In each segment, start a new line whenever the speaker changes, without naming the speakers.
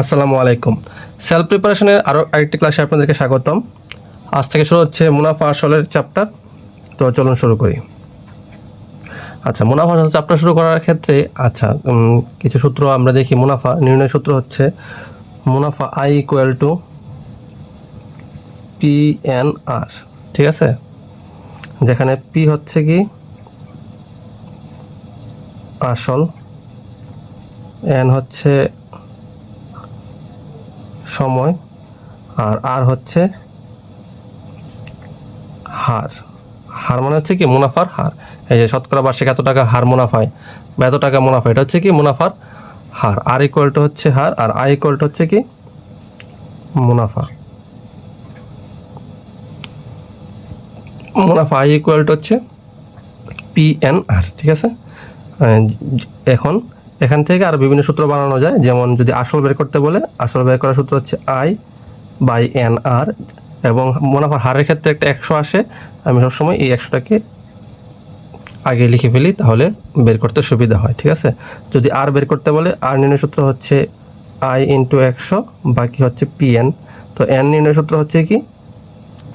আসসালামু আলাইকুম। সেলফ প্রিপারেশনের আরও আরেকটি ক্লাসে আপনাদেরকে স্বাগতম। আজ থেকে শুরু হচ্ছে মুনাফা আসলের চ্যাপ্টার তো চলুন শুরু করি। আচ্ছা মুনাফা আসল চ্যাপ্টার শুরু করার ক্ষেত্রে আচ্ছা কিছু সূত্র আমরা দেখি। মুনাফা, নির্ণয় সূত্র হচ্ছে মুনাফা I equal to P N R ঠিক আছে? যেখানে পি হচ্ছে কি? আসল এন হচ্ছে সময়, আর আর হচ্ছে হার। হার মানে হচ্ছে কি? মুনাফার হার। এই যে শতকরা বার্ষিক এত টাকা হার মুনাফায় বা এত টাকা মুনাফা এটা হচ্ছে কি? মুনাফার হার। আর ইকুয়াল টু হচ্ছে হার, আর আই ইকুয়াল টু হচ্ছে কি? মুনাফা। মুনাফা আই ইকুয়াল টু হচ্ছে পি এন আর ঠিক আছে? এখন এখান থেকে আর বিভিন্ন সূত্র বানানো যায়। যেমন যদি আসল বের করতে বলে, আসল বের করার সূত্র হচ্ছে আই বাই এন আর এবং মুনাফার হারের ক্ষেত্রে একটা একশো আসে। আমি সবসময় এই একশোটাকে আগে লিখে ফেলি, তাহলে বের করতে সুবিধা হয়, ঠিক আছে? যদি আর বের করতে বলে আর নির্ণয় সূত্র হচ্ছে আই ইন্টু একশো, বাকি হচ্ছে পি এন তো এন নির্ণয় সূত্র হচ্ছে কি?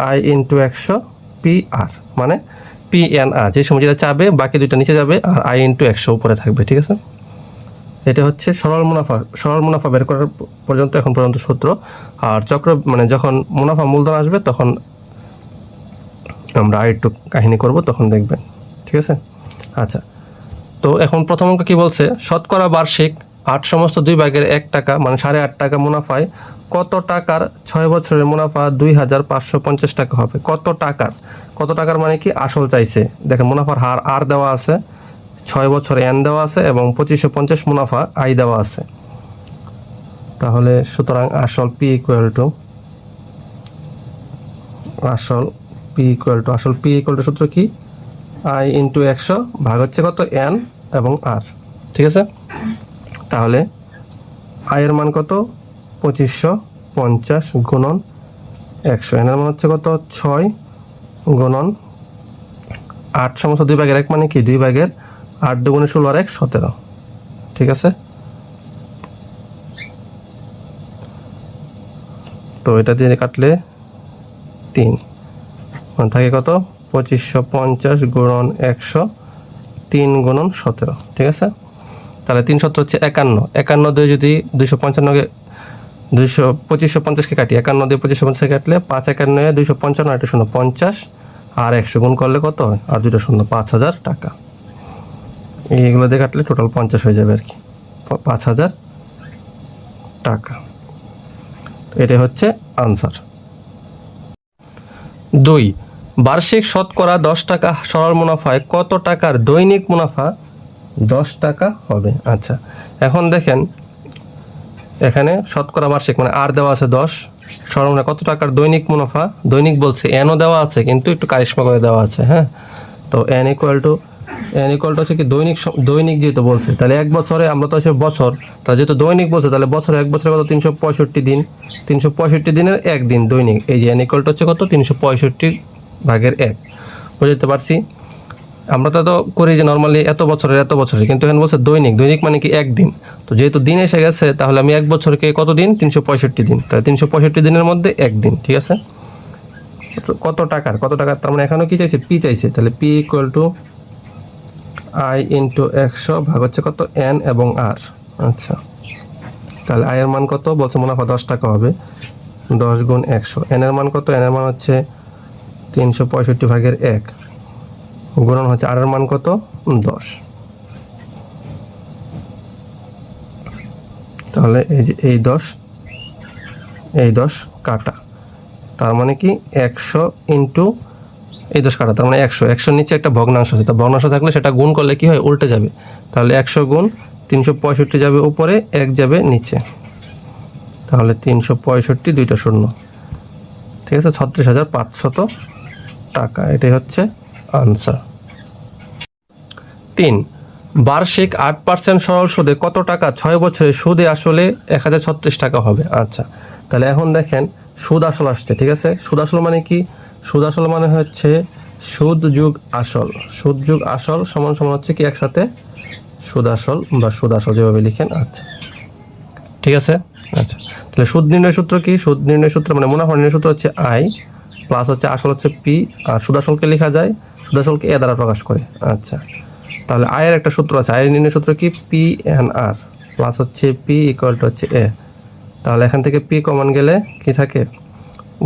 আই ইন্টু একশো পি আর মানে পি এন আর যে সময় যেটা চাবে, বাকি দুইটা নিচে যাবে, আর আই ইন্টু একশো উপরে থাকবে, ঠিক আছে? এটা হচ্ছে সরল মুনাফা সরল মুনাফা বের করার পর্যন্ত, এখন পর্যন্ত সূত্র। আর চক্র মানে যখন মুনাফা মূলধন আসবে, তখন আমরা আর একটু কাহিনী করব, তখন দেখবেন। ঠিক আছে? আচ্ছা। তো এখন প্রথম অঙ্ক কী বলছে? শতকরা বার্ষিক আট সমস্ত দুই ভাগের এক টাকা মানে সাড়ে আট টাকা মুনাফায় কত টাকার ছয় বছরের মুনাফা দুই হাজার পাঁচশো পঞ্চাশ টাকা হবে? কত টাকার? কত টাকার মানে কি? আসল চাইছে। দেখেন, মুনাফার হার, আর দেওয়া আছে। ছয় বছর এন দেওয়া আছে এবং পঁচিশশো পঞ্চাশ মুনাফা আই দেওয়া আছে। তাহলে সুতরাং আসল পি ইকুয়াল টু আসল পি ইকুয়াল টু আসল পি ইকুয়াল টু সূত্র কি? আই ইন্টু একশো ভাগ হচ্ছে কত? এন এবং আর ঠিক আছে? তাহলে আয়ের মান কত? পঁচিশশো পঞ্চাশ গুণন একশো। এনের মান হচ্ছে কত? ছয় গুণন আট সমস্ত দুই ভাগের এক মানে কি? দুই ভাগের আট দুগুণে ষোলো আর এক, সতেরো। ঠিক আছে? তো এটা দিয়ে কাটলে তিন। মানে থাকে কত? পঁচিশশো পঞ্চাশ গুণন একশো, তিন গুণন সতেরো। ঠিক আছে? তাহলে তিন সত্তর হচ্ছে একান্ন। একান্ন দিয়ে যদি দুইশো পঞ্চান্নকে দুইশো, পঁচিশশো পঞ্চাশকে কাটি, একান্ন দিয়ে পঁচিশশো পঞ্চাশকে কাটলে পাঁচ একান্ন দুইশো পঞ্চান্ন একটা শূন্য পঞ্চাশ, আর একশো গুণ করলে কত হয়? আর দুটো শূন্য পাঁচ হাজার টাকা। এইগুলো দিয়ে কাটলে টোটাল পঞ্চাশ হয়ে যাবে আর কি। পাঁচ হাজার টাকা। তো এটাই হচ্ছে আনসার দুই, বার্ষিক শতকরা দশ টাকা সরল মুনাফায় কত টাকার দৈনিক মুনাফা দশ টাকা হবে? আচ্ছা এখন দেখেন, এখানে শতকরা বার্ষিক মানে আর দেওয়া আছে দশ, সরল কত টাকার দৈনিক মুনাফা? দৈনিক বলছে এনও দেওয়া আছে, কিন্তু একটু কারিশ্মা করে দেওয়া আছে হ্যাঁ? তো N equal to N equal to হচ্ছে কি দৈনিক দৈনিক যেহেতু বলছে, তাহলে এক বছরে আমরা তো হচ্ছে বছর তাহলে যেহেতু দৈনিক বলছে, তাহলে বছরে এক বছরে কত? তিনশো পঁয়ষট্টি দিন। তিনশো পঁয়ষট্টি দিনের এক দিন দৈনিক। এই যে ইকুয়াল হচ্ছে কত? তিনশো পঁয়ষট্টি ভাগের এক। বুঝতে পারছি? আমরা তো তো করি যে নর্মালি এত বছরের এত বছরের, কিন্তু এখানে বলছে দৈনিক। দৈনিক মানে কি একদিন তো যেহেতু দিন এসে গেছে, তাহলে আমি এক বছরকে কত দিন? তিনশো পঁয়ষট্টি দিন। তাহলে তিনশো পঁয়ষট্টি দিনের মধ্যে একদিন ঠিক আছে? তো কত টাকার? কত টাকার? তার মানে এখানেও কি চাইছে? পি চাইছে। তাহলে P equal to I into একশো ভাগ হচ্ছে কত? এন এবং আর। আচ্ছা। তাহলে আয়ের মান কত? বলছে মুনাফা দশ টাকা হবে। দশ গুণ একশো। এন এর মান কত? এন এর মান হচ্ছে তিনশো পঁয়ষট্টি ভাগের এক। গুণন হচ্ছে আর এর মান কত? দশ। তাহলে এই যে এই দশ এই দশ কাটা। তার মানে কি? একশো ইন্টু এই দশ কাটা, তার মানে একশো। একশোর নিচে একটা ভগ্নাংশ আছে। তা ভগ্নাংশ থাকলে সেটা গুণ করলে কি হয়? উল্টে যাবে। তাহলে একশো গুণ তিনশো পঁয়ষট্টি যাবে উপরে, এক যাবে নিচে। তাহলে তিনশো পঁয়ষট্টি, দুইটা শূন্য। ঠিক আছে? ছত্রিশ হাজার পাঁচশত টাকা। এটাই হচ্ছে আনসার তিন, বার্ষিক আট পার্সেন্ট সরল সুদে কত টাকা? ছয় বছরে সুদে আসলে এক হাজার ছত্রিশ টাকা হবে। আচ্ছা তাহলে এখন দেখেন সুদ আসল আসছে, ঠিক আছে? সুদ আসল মানে কি? সুদ আসল মানে হচ্ছে সুদ যুগ আসল। সুদ যুগ আসল সমান সমান হচ্ছে কি একসাথে? সুদ আসল বা সুদ আসল যেভাবে লিখেন আচ্ছা। ঠিক আছে? আচ্ছা। তাহলে সুদ নির্ণয় সূত্র কি? সুদ নির্ণয় সূত্র মানে মুনাফা নির্ণয় সূত্র হচ্ছে আই প্লাস হচ্ছে আসল হচ্ছে পি আর সুদাসলকে লেখা যায় সুদাসলকে এ দ্বারা প্রকাশ করে। আচ্ছা। তাহলে আয়ের একটা সূত্র আছে। আয়ের নির্ণয় সূত্র কি? পি এন আর প্লাস হচ্ছে পি ইকুয়াল টু হচ্ছে এ। তাহলে এখান থেকে পি কমন গেলে কি থাকে?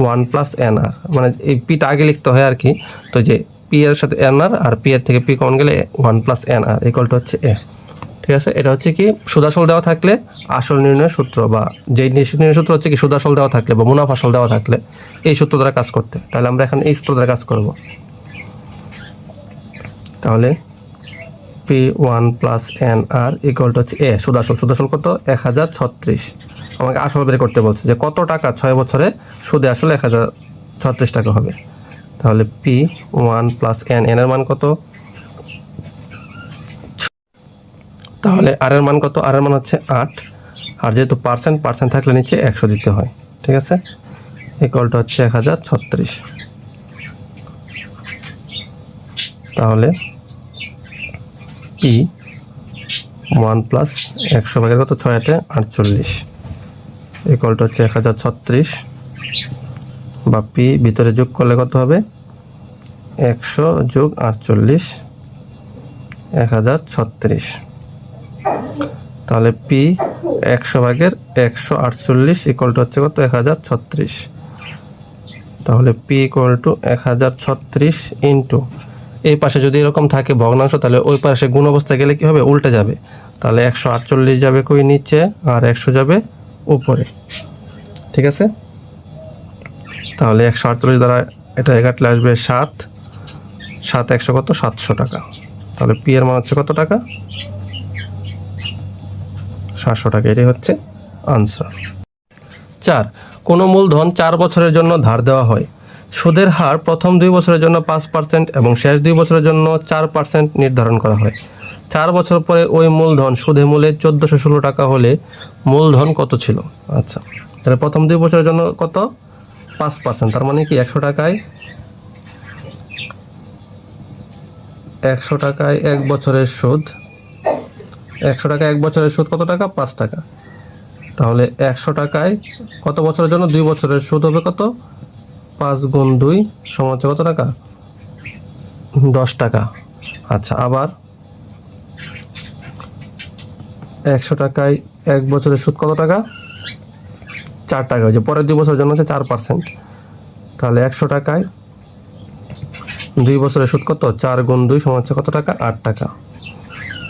ওয়ান প্লাস এন আর মানে এই পিটা আগে লিখতে হয় আর কি, তো যে পি এর সাথে এন আর আর পি এর থেকে পি কমন গেলে one plus N R equal to হচ্ছে এ। ঠিক আছে? এটা হচ্ছে কি সুদাসল দেওয়া থাকলে আসল নির্ণয় সূত্র বা যেই নির্ণয় সূত্র হচ্ছে কি সুদাসল দেওয়া থাকলে বা মুনাফাসল দেওয়া থাকলে এই সূত্র দ্বারা কাজ করতে। তাহলে আমরা এখন এই সূত্র দ্বারা কাজ করব। তাহলে P one plus N R equal to হচ্ছে এ, সুদাসল। সুদাসল কত? এক হাজার ছত্রিশ। আমাকে আসল বের করতে বলছে যে কত টাকা ছয় বছরে সুদে আসলে এক হাজার ছত্রিশ টাকা হবে? তাহলে P one plus N N এর মান কত? তাহলে আর এর মান কত? আর এর মান হচ্ছে আট। আর যেহেতু পার্সেন্ট পার্সেন্ট থাকলে নিচে একশো দিতে হয়, ঠিক আছে? ইকুয়ালটা হচ্ছে এক হাজার ছত্রিশ। তাহলে পি ওয়ান প্লাস একশো ভাগের কত? ছয় আটে আটচল্লিশ। ইকুয়ালটা হচ্ছে এক হাজার ছত্রিশ। বা পি ভিতরে যোগ করলে কত হবে? একশো যোগ আটচল্লিশ, এক হাজার ছত্রিশ। তাহলে পি একশো ভাগের একশো আটচল্লিশ ইকুয়াল টু হচ্ছে কত? এক হাজার ছত্রিশ। তাহলে পি ইকুয়াল টু এক হাজার ছত্রিশ ইন্টু এই পাশে যদি এরকম থাকে ভগ্নাংশ, তাহলে ওই পাশে গুণ অবস্থা গেলে কি হবে? উল্টে যাবে। তাহলে একশো আটচল্লিশ যাবে কই? নিচে। আর একশো যাবে উপরে। ঠিক আছে? তাহলে একশো আটচল্লিশ দ্বারা এটা একাটলে আসবে সাত। সাত একশো কত? সাতশো টাকা। তাহলে পি এর মান হচ্ছে কত টাকা? সাতশো টাকা। এটাই হচ্ছে আনসার চার, কোনো মূলধন চার বছরের জন্য ধার দেওয়া হয়। সুদের হার প্রথম দুই বছরের জন্য পাঁচ পার্সেন্ট এবং শেষ দুই বছরের জন্য চার পার্সেন্ট নির্ধারণ করা হয়। চার বছর পরে ওই মূলধন সুদে মূলে চোদ্দোশো ষোলো টাকা হলে মূলধন কত ছিল? আচ্ছা। তাহলে প্রথম দুই বছরের জন্য কত? পাঁচ পার্সেন্ট তার মানে কি একশো টাকায় একশো টাকায় এক বছরের সুদ। একশো টাকা এক বছরের সুদ কত টাকা? পাঁচ টাকা। তাহলে একশো টাকায় কত বছরের জন্য? দুই বছরের সুদ হবে কত? পাঁচ গুণ দুই সমান কত টাকা? দশ টাকা। আচ্ছা আবার একশো টাকায় এক বছরের সুদ কত টাকা? চার টাকা। হয়েছে পরের দুই বছরের জন্য হচ্ছে চার পার্সেন্ট। তাহলে একশো টাকায় দুই বছরের সুদ কত? চার গুণ দুই সমান হচ্ছে কত টাকা? আট টাকা।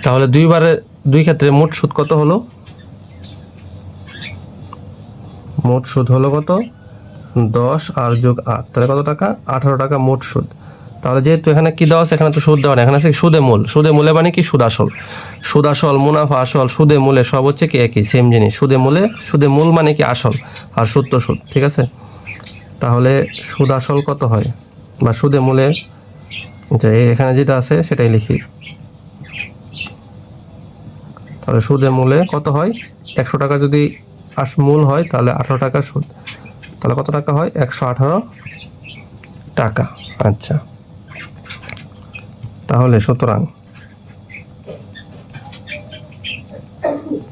তাহলে দুইবারে দুই ক্ষেত্রে মোট সুদ কত হলো? মোট সুদ হলো কত? দশ আর যোগ আট। তাহলে কত টাকা? আঠারো টাকা মোট সুদ। তাহলে যেহেতু এখানে কি দেওয়া আছে? এখানে তো সুদ দেওয়া এখানে আছে সুদে মূল। সুদে মূলে মানে কি? সুদ আসল সুদ আসল মুনাফা, আসল, সুদে মূলে সব হচ্ছে কি একই সেম জিনিস। সুদে মূলে, সুদে মূল মানে কি আসল? আর সুদ তো সুদ, ঠিক আছে? তাহলে সুদ আসল কত হয়? বা সুদে মূলে যে এখানে যেটা আছে, সেটাই লিখি। তাহলে সুদে মূলে কত হয়? একশো টাকা যদি আস, মূল হয়, তাহলে আঠারো টাকা সুদ। তাহলে কত টাকা হয়? একশো আঠারো টাকা। আচ্ছা। তাহলে সুতরাং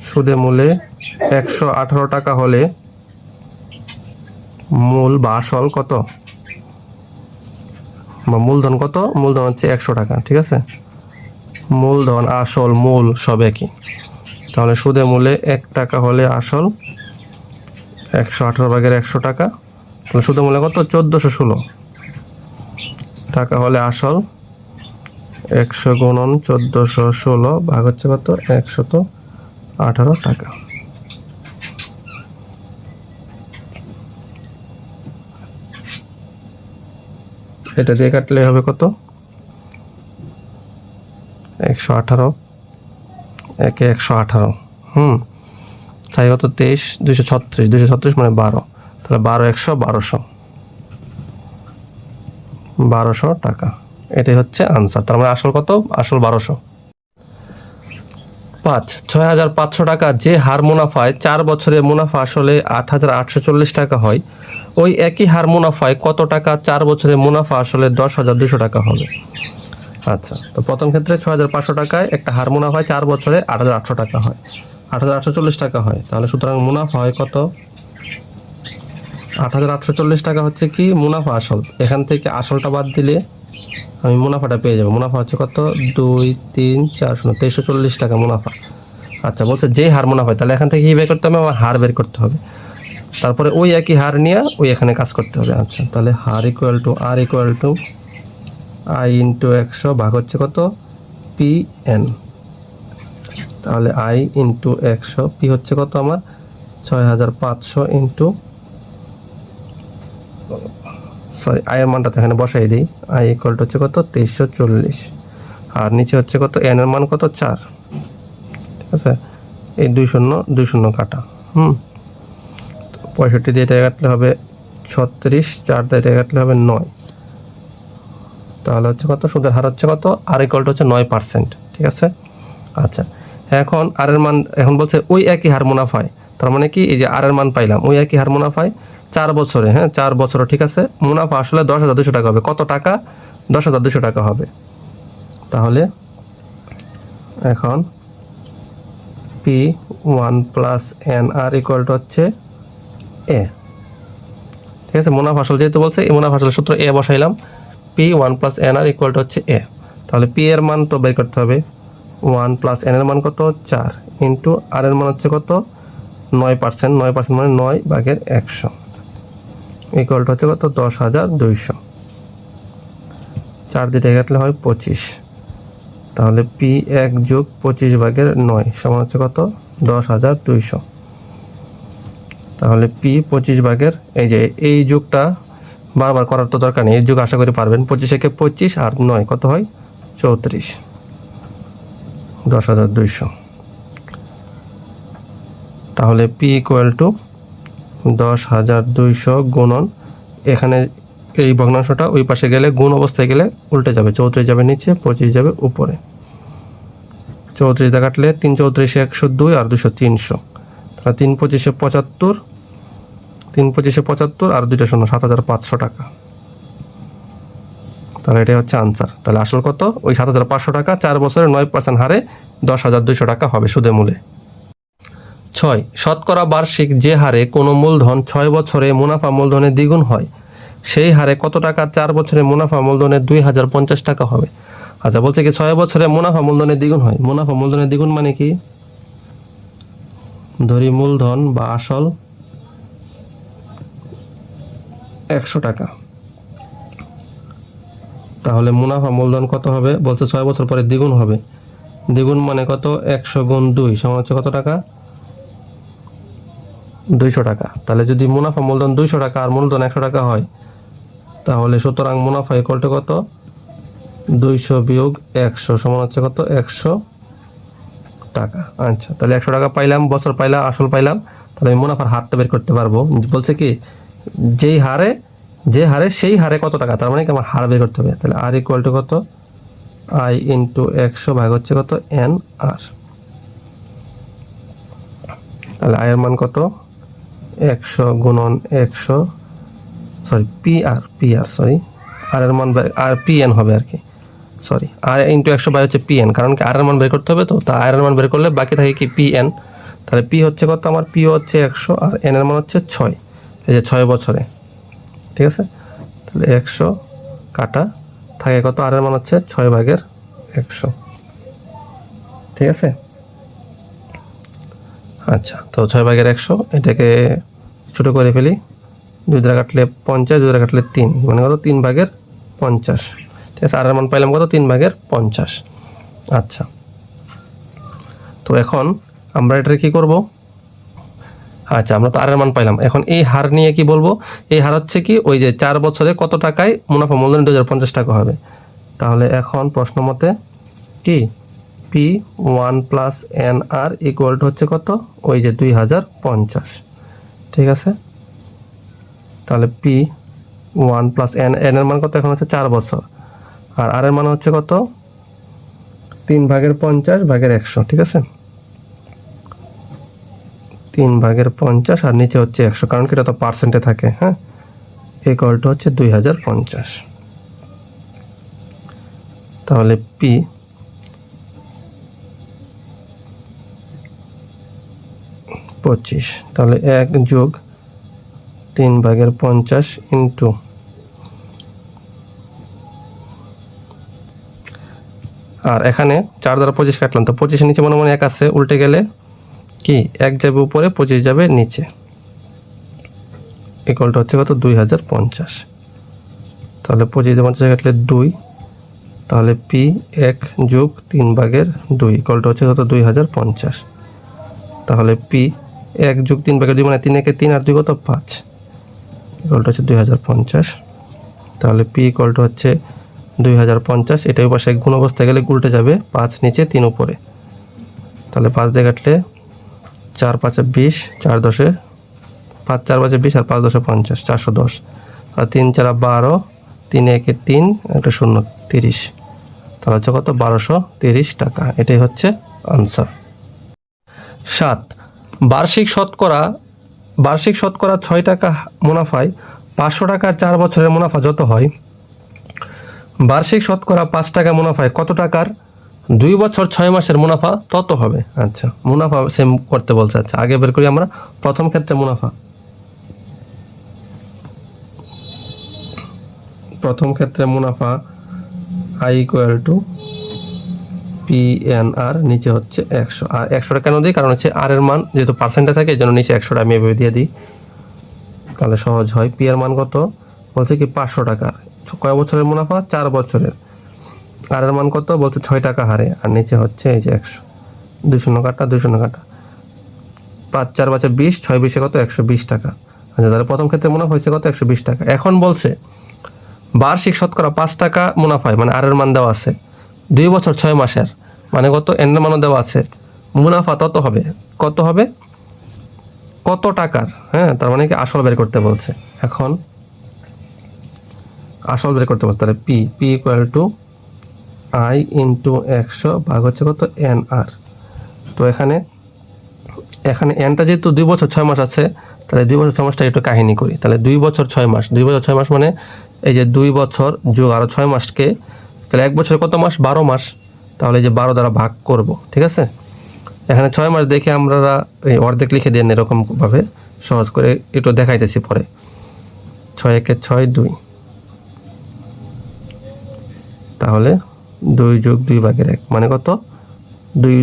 সুদে মূলে একশো আঠারো টাকা হলে মূল বা আসল কত? বা মূলধন কত? মূলধন হচ্ছে একশো টাকা, ঠিক আছে? মূলধন, আসল, মূল সব একই। তাহলে সুদে মূলে এক টাকা হলে আসল একশো আঠারো ভাগের একশো টাকা। তাহলে সুদে মূলে কত? চোদ্দোশো ষোলো টাকা হলে আসল একশো গুণন চোদ্দোশো ষোলো ভাগ হচ্ছে কত? একশত আঠারো টাকা। এটা দিয়ে কাটলে হবে কত? একশো আঠারো। একে একশো আঠারো। হুম। তাই কত? তেইশ, দুইশো ছত্রিশ। দুইশো ছত্রিশ মানে বারো। তাহলে বারো একশো বারোশো। বারোশো টাকা। এটাই হচ্ছে আনসার তার মানে আসল কত? আসল বারোশো। পাঁচ, ছয় হাজার পাঁচশো টাকা যে হার মুনাফায় চার বছরে মুনাফা আসলে আট হাজার আটশো চল্লিশ টাকা হয়, ওই একই হার মুনাফায় কত টাকা চার বছরে মুনাফা আসলে দশ হাজার দুশো টাকা হবে? আচ্ছা তো প্রথম ক্ষেত্রে ছয় হাজার পাঁচশো টাকায় একটা হার মুনাফায় চার বছরে আট হাজার আটশো টাকা হয়। আট হাজার আটশো চল্লিশ টাকা হয়, তাহলে সুতরাং মুনাফা হয় কত? আট হাজার আটশো চল্লিশ টাকা হচ্ছে কি? মুনাফা আসল। এখান থেকে আসলটা বাদ দিলে আমি মুনাফাটা পেয়ে যাব। মুনাফা হচ্ছে কত? দুই, তিন, চার, শূন্য, তেইশশো চল্লিশ টাকা মুনাফা। আচ্ছা বলছে যে হার মুনাফা তাহলে এখান থেকে কি বের করতে হবে আমার হার বের করতে হবে? তারপরে ওই একই হার নিয়ে ওই এখানে কাজ করতে হবে। আচ্ছা তাহলে হার equal to R equal to I into একশো ভাগ হচ্ছে কত? পি এন তাহলে আই ইন্টু একশো পি হচ্ছে কত আমার? ছয় হাজার পাঁচশো ইন্টু সরি আয়ের মানটা তো এখানে বসাই দিই। আই ইকুয়াল টু হচ্ছে কত? তেইশশো চল্লিশ। আর নিচে হচ্ছে কত? এন এর মান কত? চার। ঠিক আছে? এই দুই শূন্য দুই শূন্য কাটা। হুম? পঁয়ষট্টি দিয়ে এটা কাটলে হবে ছত্রিশ, চার দিয়ে এটা কাটলে হবে নয়। তাহলে হচ্ছে কত? সুদের হার হচ্ছে কত? আর ইকুয়াল টু হচ্ছে নয় পার্সেন্ট ঠিক আছে? আচ্ছা। এখন আর এর মান, এখন বলছে ওই একই হার মুনাফায়। তার মানে কি? এই যে আর এর মান পাইলাম, ওই একই হার মুনাফায় চার বছরে হ্যাঁ চার বছরে ঠিক আছে। মুনাফা আসলে দশ হাজার দুশো টাকা হবে। কত টাকা? দশ হাজার দুশো টাকা হবে। তাহলে এখন P one plus N R equal to হচ্ছে এ। ঠিক আছে? মুনাফা আসল যেহেতু বলছে, এই মুনাফা আসল সূত্র এ বসাইলাম। P one plus N R equal to হচ্ছে এ। তাহলে পি এর মান তো বের করতে হবে। ওয়ান প্লাস এন এর মান কত? চার। ইন্টু আর এর মান হচ্ছে কত? নয় পার্সেন্ট। নয় পার্সেন্ট মানে নয় ভাগের একশো। ইকুয়াল টু হচ্ছে কত? দশ হাজার দুইশো। চার দিয়ে কাটলে হয় পঁচিশ। তাহলে পি এক যোগ পঁচিশ ভাগের নয় সমান হচ্ছে কত? দশ হাজার দুইশো। তাহলে পি পঁচিশ ভাগের, এই যে এই যুগটা বারবার করার তো দরকার নেই, এই যুগ আশা করি পারবেন। পঁচিশ একে পঁচিশ আর নয় কত হয়? চৌত্রিশ। দশ হাজার দুইশো। তাহলে পি ইকুয়াল টু দশ হাজার দুইশো গুণন। এখানে এই ভগ্নাংশটা ওই পাশে গেলে গুণ অবস্থায় গেলে উল্টে যাবে, চৌত্রিশ যাবে নিচে, পঁচিশ যাবে উপরে। চৌত্রিশ দিয়ে কাটলে তিন চৌত্রিশে একশো দুই আর দুশো তিনশো। তাহলে তিন পঁচিশে পঁচাত্তর, তিন পঁচিশে পঁচাত্তর আর দুইটা শূন্য, সাত হাজার পাঁচশো টাকা। তাহলে এটাই হচ্ছে আনসার তাহলে আসল কত? ওই সাত হাজার পাঁচশো টাকা, চার বছরে নয় পার্সেন্ট হারে দশ হাজার দুইশো টাকা হবে সুদে মূলে। ছয়, শতকরা বার্ষিক যে হারে কোনো মূলধন ছয় বছরে মুনাফা মূলধনের দ্বিগুণ হয়, সেই হারে কত টাকা চার বছরে মুনাফা মূলধনের দুই হাজার পঞ্চাশ টাকা হবে? আচ্ছা বলছে কি, ছয় বছরে মুনাফা মূলধনের দ্বিগুণ হয়। মুনাফা মূলধনের দ্বিগুণ মানে কি? ধরি মূলধন বা আসল একশো টাকা। তাহলে মুনাফা মূলধন কত হবে? বলছে ছয় বছর পরে দ্বিগুণ হবে। দ্বিগুণ মানে কত? একশো গুণ দুই, সমান হচ্ছে কত টাকা? দুইশো টাকা। তাহলে যদি মুনাফা মূলধন দুইশো টাকা আর মূলধন একশো টাকা হয়, তাহলে সুতরাং মুনাফা ইকলটা কত? দুইশো বিয়োগ একশো সমান হচ্ছে কত? একশো টাকা। আচ্ছা তাহলে একশো টাকা পাইলাম, বছর পাইলাম, আসল পাইলাম, তাহলে আমি মুনাফার হারটা বের করতে পারব। বলছে কি, যেই হারে, যে হারে সেই হারে কত টাকা? তার মানে কি আমার হার বের করতে হবে। তাহলে আর ইকুয়াল টু কত? আই ইন্টু একশো ভাগ হচ্ছে কত? এন আর তাহলে আয়ের মান কত? একশো গুণন একশো sorry P R P R sorry R এর মান আর পি এন হবে আর কি সরি আর ইন্টু একশো বাই হচ্ছে পি এন কারণ কি আর এর মান বের করতে হবে তো, তা আর এর মান বের করলে বাকি থাকে কি পি এন তাহলে পি হচ্ছে কত আমার? পি হচ্ছে একশো আর এন এর মান হচ্ছে ছয়, এই যে ছয় বছরে, ঠিক আছে? তাহলে একশো কাটা থাকে কত? আর এর মান হচ্ছে ছয় ভাগের একশো, ঠিক আছে? আচ্ছা তো ছয় ভাগের একশো, এটাকে ছোটো করে ফেলি। দুই দ্বারা কাটলে পঞ্চাশ, দুই কাটলে তিন মানে কত? তিন ভাগের পঞ্চাশ। ঠিক আছে আর মান পাইলাম কত? তিন ভাগের পঞ্চাশ। আচ্ছা তো এখন আমরা এটার কী করব? আচ্ছা আমরা তো আর মান পাইলাম। এখন এই হার নিয়ে কি বলব? এই হার হচ্ছে কি? ওই যে চার বছরে কত টাকায় মুনাফা মূলধন? দু হাজার পঞ্চাশ টাকা হবে। তাহলে এখন প্রশ্ন মতে কি? P one plus N R equal to হচ্ছে কত? ওই যে দুই হাজার পঞ্চাশ। ঠিক আছে? তাহলে P one plus N N এর মান কত? এখন হচ্ছে চার বছর। আর আর এর মান হচ্ছে কত? তিন ভাগের পঞ্চাশ ভাগের একশো, ঠিক আছে? তিন ভাগের পঞ্চাশ আর নিচে হচ্ছে একশো, কারণ কি এটা তো পার্সেন্টে থাকে হ্যাঁ? ইকুয়াল টু হচ্ছে দুই হাজার পঞ্চাশ। তাহলে পি পঁচিশ। তাহলে এক যোগ তিন ভাগের পঞ্চাশ ইন্টু আর এখানে চার দ্বারা পঁচিশ কাটলাম, তো পঁচিশের নিচে মনে মনে এক আছে, উল্টে গেলে কি? এক যাবে উপরে, পঁচিশ যাবে নিচে। ইকুয়ালটা হচ্ছে কত? দুই হাজার পঞ্চাশ। তাহলে পঁচিশ পঞ্চাশ কাটলে দুই, তাহলে পি এক যোগ তিন ভাগের দুই ইকুয়ালটা হচ্ছে কত? দুই হাজার পঞ্চাশ। তাহলে পি এক যোগ তিন ভাগের দুই মানে তিন একে তিন আর দুই কত? পাঁচ। ইকুয়ালটা হচ্ছে দুই হাজার পঞ্চাশ। তাহলে পি ইকুয়ালটা হচ্ছে দুই হাজার পঞ্চাশ। এটা ওই পাশে গুণ অবস্থায় গেলে উল্টে যাবে পাঁচ নিচে তিন উপরে। তাহলে পাঁচ দিয়ে কাটলে চার পাঁচে বিশ, চার দশে পাঁচ, চার পাঁচে বিশ আর পাঁচ দশে পঞ্চাশ, চারশো দশ। আর তিন চারা বারো, তিন একে তিন, একটা শূন্য তিরিশ। তাহলে হচ্ছে কত? বারোশো তিরিশ টাকা। এটাই হচ্ছে আনসার সাত। বার্ষিক শতকরা বার্ষিক শতকরা ছয় টাকা মুনাফায় পাঁচশো টাকা চার বছরের মুনাফা যত হয়, বার্ষিক শতকরা পাঁচ টাকা মুনাফায় কত টাকার দুই বছর ছয় মাসের মুনাফা তত হবে? আচ্ছা মুনাফা সেম করতে বলছে। আচ্ছা আগে বের করি আমরা। প্রথম ক্ষেত্রে মুনাফা। প্রথম ক্ষেত্রে মুনাফা I equal to P N R নিচে হচ্ছে একশো। আর একশোটা কেন দিই? কারণ হচ্ছে আর এর মান যেহেতু পার্সেন্টে থাকে এই জন্য নিচে একশোটা আমি এভাবে দিয়ে দিই। তাহলে সহজ হয়। পি এর মান কত? বলছে কি পাঁচশো টাকার কয় বছরের মুনাফা? চার বছরের। আর এর মান কত? বলছে ছয় টাকা হারে। আর নিচে হচ্ছে এই যে একশো। দুই শূন্য কাটা দুই শূন্য কাটা পাঁচ, চার পাঁচে বিশ, ছয় বিশে কত? একশো বিশ টাকা। আচ্ছা তাহলে প্রথম ক্ষেত্রে মুনাফা হয়েছে কত? একশো বিশ টাকা। এখন বলছে, বার্ষিক শতকরা পাঁচ টাকা মুনাফায় মানে আর এর মান দেওয়া আছে, দুই বছর ছয় মাসের। মানে কত? এন এর মানও দেওয়া আছে। মুনাফা তত হবে। কত হবে? কত টাকার? হ্যাঁ তার মানে কি আসল বের করতে বলছে। এখন আসল বের করতে বলছে। তাহলে P P equal to I into একশো ভাগ হচ্ছে কত? এন আর তো এখানে এখানে এনটা যেহেতু দুই বছর ছয় মাস আছে, তাহলে দুই বছর ছয় মাসটা একটু কাহিনী করি। তাহলে দুই বছর ছয় মাস। দুই বছর ছয় মাস মানে এই যে দুই বছর যোগ আরও ছয় মাসকে, তাহলে এক বছর কত মাস? বারো মাস। তাহলে যে বারো দ্বারা ভাগ করব, ঠিক আছে? এখানে ছয় মাস দেখে আমরা এই অর্ধেক লিখে দেন এরকমভাবে সহজ করে একটু দেখাইতেছি পরে। ছয় একে ছয় দুই। তাহলে দুই যোগ দুই ভাগের এক মানে কত? দুই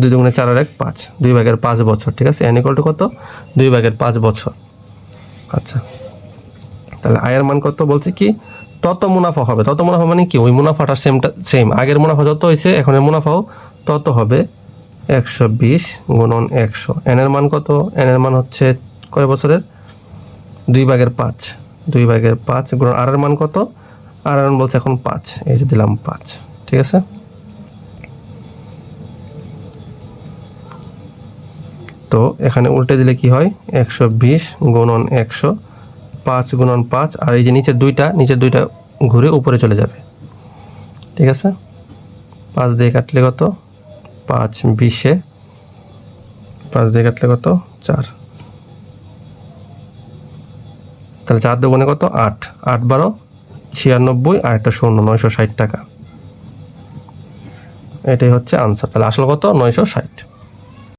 দুই দুগুণে চার আর এক, পাঁচ। দুই ভাগের পাঁচ বছর, ঠিক আছে? টু কত? দুই ভাগের পাঁচ বছর। আচ্ছা। তাহলে আয়ের মান কত বলছে কি? তত মুনাফা হবে। তত মুনাফা মানে কি? ওই মুনাফাটা সেমটা সেম আগের মুনাফা যত হয়েছে এখনের মুনাফাও তত হবে। একশো বিশ গুণন একশো। এনের মান কত? এনের মান হচ্ছে কয় বছরের? দুই ভাগের পাঁচ। দুই ভাগের পাঁচ গুণন আর এর মান কত? আর এর মান বলছে এখন পাঁচ। এই যে দিলাম পাঁচ। ঠিক আছে? তো এখানে উল্টে দিলে কি হয়? একশো বিশ গুণন একশো। পাঁচ গুণন পাঁচ, আর এই যে নিচের দুইটা নিচের দুইটা ঘুরে উপরে চলে যাবে। ঠিক আছে? পাঁচ দিয়ে কাটলে কত? পাঁচ বিশে। পাঁচ দিয়ে কাটলে কত? চার। তাহলে চার দুগুণে কত? আট। আট বারো, ছিয়ানব্বই, আর একটা শূন্য, নয়শো ষাট টাকা। এটাই হচ্ছে আনসার তাহলে আসল কত? নয়শো ষাট।